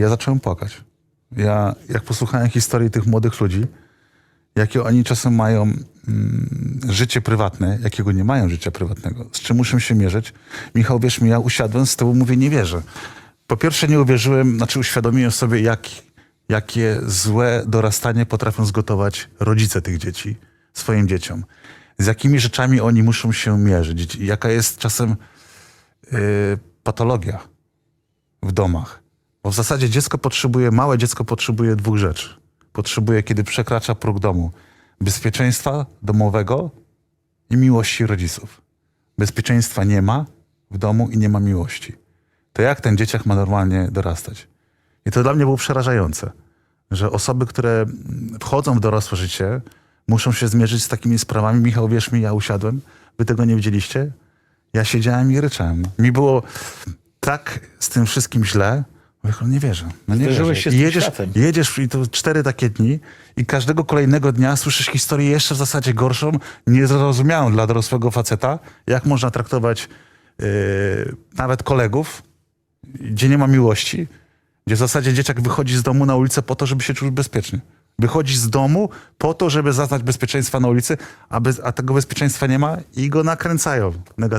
Ja zacząłem płakać. Ja, jak posłuchałem historii tych młodych ludzi, jakie oni czasem mają mm, życie prywatne, jakiego nie mają życia prywatnego, z czym muszę się mierzyć. Michał, wierz mi, ja usiadłem z tyłu, mówię, nie wierzę. Po pierwsze nie uwierzyłem, znaczy uświadomiłem sobie, jak, jakie złe dorastanie potrafią zgotować rodzice tych dzieci swoim dzieciom. Z jakimi rzeczami oni muszą się mierzyć. Jaka jest czasem y, patologia w domach. Bo w zasadzie dziecko potrzebuje, małe dziecko potrzebuje dwóch rzeczy. Potrzebuje, kiedy przekracza próg domu, bezpieczeństwa domowego i miłości rodziców. Bezpieczeństwa nie ma w domu i nie ma miłości. To jak ten dzieciak ma normalnie dorastać? I to dla mnie było przerażające, że osoby, które wchodzą w dorosłe życie, muszą się zmierzyć z takimi sprawami. Michał, wierz mi, ja usiadłem, wy tego nie widzieliście. Ja siedziałem i ryczałem. Mi było tak z tym wszystkim źle, Mówię, "No nie wierzę. No nie Zderzyłeś wierzę. się z tym jedziesz, światem. jedziesz i to cztery takie dni i każdego kolejnego dnia słyszysz historię jeszcze w zasadzie gorszą, niezrozumiałą dla dorosłego faceta, jak można traktować yy, nawet kolegów, gdzie nie ma miłości, gdzie w zasadzie dzieciak wychodzi z domu na ulicę po to, żeby się czuć bezpiecznie. Wychodzi z domu po to, żeby zaznać bezpieczeństwa na ulicy, a, bez, a tego bezpieczeństwa nie ma i go nakręcają negatywnie.